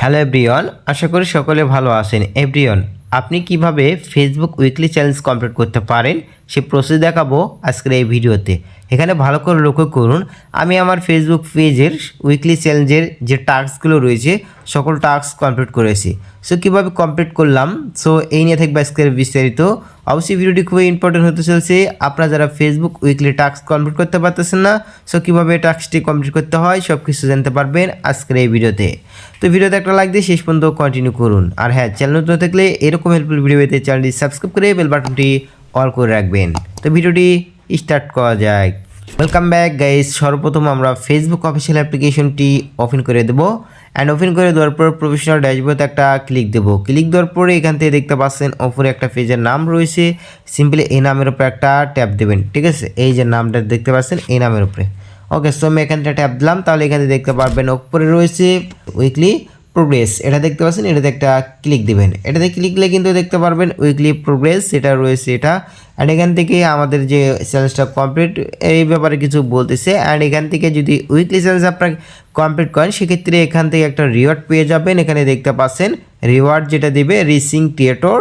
Hello everyone, আশা করি সকলে ভালো আছেন। এভরিওয়ান, আপনি কীভাবে ফেসবুক উইকলি চ্যালেঞ্জ কমপ্লিট করতে পারেন? সে প্রসেস দেখাবো আজকের এই ভিডিওতে। এখানে ভালো করে লক্ষ্য করুন, আমি আমার ফেসবুক পেজের উইকলি চ্যালেঞ্জের যে টাস্কগুলো রয়েছে, সকল টাস্ক কমপ্লিট করেছি। সো কীভাবে কমপ্লিট করলাম? সো এই নিয়ে থাকবে আজকের বিস্তারিত। অবশ্যই ভিডিওটি খুবই ইম্পর্টেন্ট হতে চলছে। আপনারা যারা ফেসবুক উইকলি টাস্ক কমপ্লিট করতে পারতেছেন না সো কীভাবে টাস্কটি কমপ্লিট করতে হয় সব কিছু জানতে পারবেন আজকের এই ভিডিওতে। তো ভিডিওতে একটা লাইক দিয়ে শেষ পর্যন্ত কন্টিনিউ করুন। আর হ্যাঁ চ্যানেল নতুন থাকলে এরকম হেল্পফুল ভিডিও পেতে চ্যানেলটি সাবস্ক্রাইব করে বেল বাটনটি অল করে রাখবেন। তো ভিডিওটি স্টার্ট করা যায় ওয়েলকাম ব্যাক গাইজ সর্বপ্রথম আমরা ফেসবুক অফিসিয়াল অ্যাপ্লিকেশনটি ওপেন করে দেবো। অ্যান্ড ওপেন করে দেওয়ার পর প্রফেশনাল ড্যাশবোর্ডে একটা ক্লিক দেবো। ক্লিক দেওয়ার পরে এখান থেকে দেখতে পাচ্ছেন ওপরে একটা পেজের নাম রয়েছে। সিম্পলি এই নামের উপরে একটা ট্যাপ দেবেন, ঠিক আছে? এই যে নামটা দেখতে পাচ্ছেন, এই নামের উপরে। ওকে সো আমি এখানটা ট্যাপ দিলাম। তাহলে এখানে দেখতে পারবেন ওপরে রয়েছে উইকলি প্রোগ্রেস এটা দেখতে পাচ্ছেন, এটাতে একটা ক্লিক দিবেন। এটাতে ক্লিক দিলে কিন্তু দেখতে পারবেন উইকলি প্রোগ্রেস সেটা রয়েছে এটা অ্যান্ড এখান থেকে আমাদের যে চ্যালেঞ্জটা কমপ্লিট এই ব্যাপারে কিছু বলতেছে। অ্যান্ড এখান থেকে যদি উইকলি চ্যালেঞ্জ আপনার কমপ্লিট করেন, সেক্ষেত্রে এখান থেকে একটা রিওয়ার্ড পেয়ে যাবেন। এখানে দেখতে পাচ্ছেন রিওয়ার্ড যেটা দেবে রিসিং ক্রিয়েটর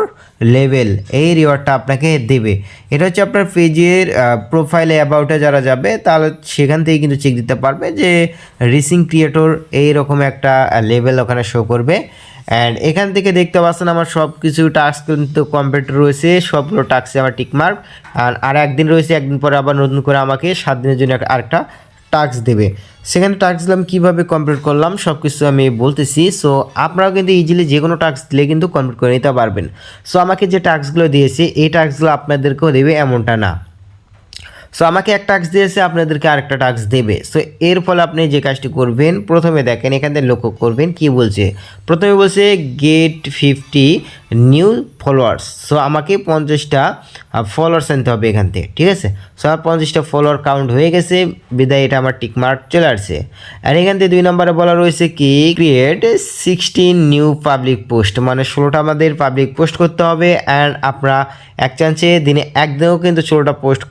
লেভেল এই রিওয়ার্ডটা আপনাকে দেবে। এটা হচ্ছে আপনার পেজের প্রোফাইলে অ্যাবাউটে যারা যাবে, তাহলে সেখান থেকে কিন্তু চেক দিতে পারবে যে রিসিং ক্রিয়েটর এইরকম একটা লেভেল ওখানে শো করবে। অ্যান্ড এখান থেকে দেখতে পাচ্ছেন আমার সব কিছু টাস্ক কিন্তু কমপ্লিট রয়েছে, সবগুলো টাস্কে আমার টিকমার্ক আর আর একদিন রয়েছে, একদিন পরে আবার নতুন করে আমাকে সাত দিনের জন্য আরেকটা টাস্ক দেবে। সেখানে টাস্ক দিলাম, কীভাবে কমপ্লিট করলাম সব কিছু আমি বলতেছি। সো আপনারাও কিন্তু ইজিলি যে কোনো টাস্ক দিলে কিন্তু কমপ্লিট করে নিতে পারবেন। সো আমাকে যে টাস্কগুলো দিয়েছে, এই টাস্কগুলো আপনাদেরকেও দেবে এমনটা না। সো আমাকে এক টাস্ক দিয়েছে, আপনাদেরকে আরেকটা টাস্ক দেবে। সো এর ফলে আপনি যে কাজটি করবেন, প্রথমে দেখেন এখান থেকে লক্ষ্য করবেন কি বলছে। প্রথমে বলছে get fifty new followers so আমাকে পঞ্চাশটা ফলোয়ার্স আনতে হবে এখান থেকে, ঠিক আছে? সো আমার পঞ্চাশটা ফলোয়ার কাউন্ট হয়ে গেছে, বিদায়, এটা আমার টিক মার্ক চলে আসছে। আর এখান থেকে দুই নম্বরে বলা রয়েছে কি create sixteen new public post মানে ষোলোটা আমাদের পাবলিক পোস্ট করতে হবে অ্যান্ড আপনারা এক চান্সে দিনে একদিনেও কিন্তু ষোলোটা পোস্ট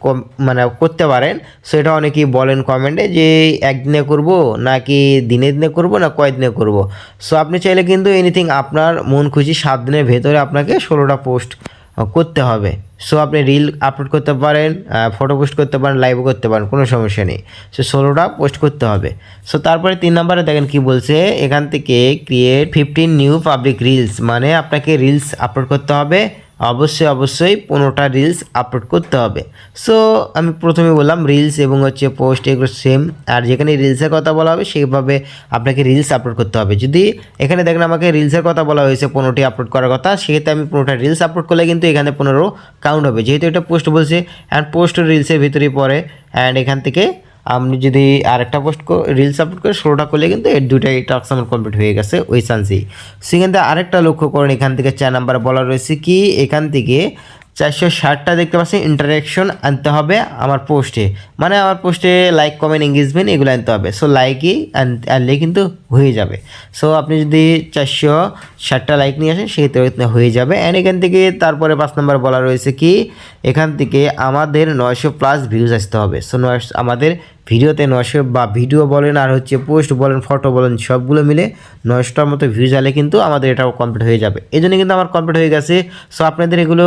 মানে করতে পারেন। সো এটা অনেকেই বলেন কমেন্টে যে, একদিনে করব, নাকি দিনে দিনে করব, না কয়েকদিনে করব? সো আপনি চাইলে কিন্তু এনিথিং আপনার মন খুশি সাত দিনের ভেতরে আপনাকে ষোলোটা পোস্ট করতে হবে। সো আপনি রিল আপলোড করতে পারেন ফটো পোস্ট করতে পারেন লাইভও করতে পারেন, কোনো সমস্যা নেই। সো ষোলোটা পোস্ট করতে হবে। সো তারপরে তিন নম্বরে দেখেন কি বলছে, এখান থেকে create fifteen new public reels মানে আপনাকে রিলস আপলোড করতে হবে। অবশ্যই অবশ্যই পনেরোটা রিলস আপলোড করতে হবে। সো আমি প্রথমে বললাম রিলস এবং হচ্ছে পোস্ট এগুলো সেম আর যেখানে রিলসের কথা বলা হবে সেইভাবে আপনাকে রিলস আপলোড করতে হবে। যদি এখানে দেখেন আমাকে রিলসের কথা বলা হয়েছে, পনেরোটি আপলোড করার কথা, সেক্ষেত্রে আমি পনেরোটা রিলস আপলোড করলে কিন্তু এখানে পনেরো কাউন্ট হবে। যেহেতু এটা পোস্ট বলছে অ্যান্ড পোস্ট রিলসের ভিতরেই পড়ে অ্যান্ড এখান থেকে আপনি যদি আরেকটা পোস্ট রিলস আপলোড করে ষোলোটা করলে কিন্তু এর দুটাই টাস্ক আমার কমপ্লিট হয়ে গেছে ওই চান্সেই সেখান থেকে আরেকটা লক্ষ্য করেন, এখান থেকে চার নাম্বার বলা রয়েছে কি, এখান থেকে চারশো ষাটটা দেখতে পাচ্ছি ইন্টারাকশন আনতে হবে আমার পোস্টে মানে আমার পোস্টে লাইক কমেন্ট এঙ্গেজমেন্ট এগুলো আনতে হবে। সো লাইকই আনলে কিন্তু হয়ে যাবে। সো আপনি যদি চারশো ষাটটা লাইক নিয়ে আসেন, সেক্ষেত্রে হয়ে যাবে। অ্যান্ড এখান থেকে তারপরে পাঁচ নম্বর বলা রয়েছে কি, এখান থেকে আমাদের নয়শো প্লাস ভিউজ আসতে হবে। সো নয় আমাদের ভিডিওতে নয়শো বা ভিডিও বলেন, আর হচ্ছে পোস্ট বলেন ফটো বলেন, সবগুলো মিলে নয়শোটার মতো ভিউজ আলে কিন্তু আমাদের এটাও কমপ্লিট হয়ে যাবে। এই জন্য কিন্তু আমার কমপ্লিট হয়ে গেছে। সো আপনাদের এগুলো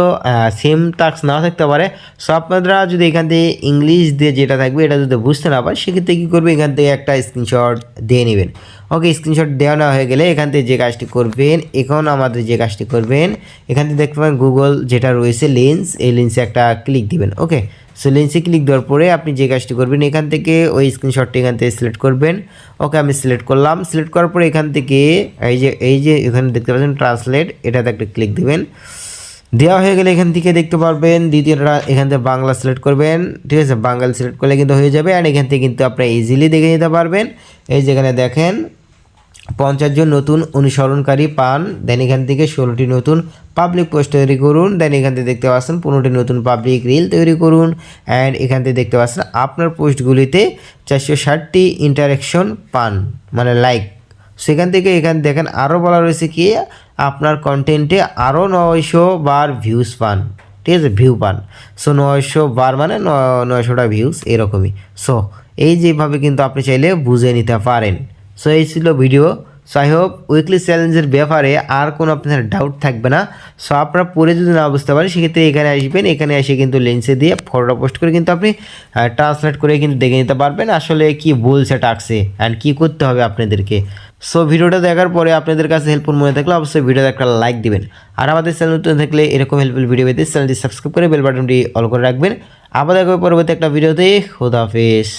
সেম টাস্ক নাও থাকতে পারে। সো আপনারা যদি এখান থেকে ইংলিশ দিয়ে যেটা থাকবে, এটা যদি বুঝতে না পারেন, সেক্ষেত্রে কী করবে, এখান থেকে একটা স্ক্রিনশট দিয়ে নেবেন। ওকে স্ক্রিনশট দেওয়া নেওয়া হয়ে গেলে এখান থেকে যে কাজটি করবেন, এখন আমাদের যে কাজটি করবেন, এখান থেকে দেখতে পাবেন গুগল যেটা রয়েছে লেন্স এই লেন্সে একটা ক্লিক দিবেন, ওকে? সো লেন্সে ক্লিক দেওয়ার পরে আপনি যে কাজটি করবেন, এখান থেকে ওই স্ক্রিনশটটি এখান থেকে সিলেক্ট করবেন, ওকে, আমি সিলেক্ট করলাম সিলেক্ট করার পরে এখান থেকে এই যে এই যে এখানে দেখতে পাচ্ছেন ট্রান্সলেট এটাতে একটা ক্লিক দিবেন। দেওয়া হয়ে গেলে এখান থেকে দেখতে পারবেন, দ্বিতীয়টা এখান থেকে বাংলা সিলেক্ট করবেন, ঠিক আছে? বাঙালি সিলেক্ট করলে কিন্তু হয়ে যাবে আর এখান থেকে কিন্তু আপনারা ইজিলি দেখে নিতে পারবেন। এই যেখানে দেখেন পঞ্চাশ জন নতুন অনুসরণকারী পান দেন এখান থেকে ষোলোটি নতুন পাবলিক পোস্ট তৈরি করুন দেন এখান থেকে দেখতে পাচ্ছেন পনেরোটি নতুন পাবলিক রিল তৈরি করুন অ্যান্ড এখান থেকে দেখতে পাচ্ছেন আপনার পোস্টগুলিতে চারশো ষাটটি ইন্টারাকশন পান মানে লাইক সেখান থেকে এখান দেখেন আরও বলা রয়েছে কি, আপনার কন্টেন্টে আরও নয়শো বার ভিউজ পান, ঠিক আছে ভিউ পান। সো নয়শো বার মানে নয়শোটা ভিউজ এরকমই। সো এই যেভাবে কিন্তু আপনি চাইলে বুঝে নিতে পারেন। সো এই ছিল video so I hope weekly চ্যালেঞ্জের ব্যাপারে আর কোনো আপনার ডাউট থাকবে না। সো আপনারা পরে যদি না বুঝতে পারেন, সেক্ষেত্রে এখানে আসবেন। এখানে এসে কিন্তু লেন্সে দিয়ে ফটোটা পোস্ট করে কিন্তু আপনি ট্রান্সলেট করে কিন্তু দেখে নিতে পারবেন আসলে কি বলছে টাক্সে অ্যান্ড কী করতে হবে আপনাদেরকে। সো ভিডিওটা দেখার পরে আপনাদের কাছে হেল্পফুল মনে থাকলে অবশ্যই ভিডিওতে একটা লাইক দিবেন। আর আমাদের চ্যানেল নতুন থাকলে এরকম হেল্পফুল ভিডিও পেতে চ্যানেলটি সাবস্ক্রাইব করে বেল বাটনটি অল করে রাখবেন। আবার দেখবে পরবর্তী একটা ভিডিওতে খুদাহাফিজ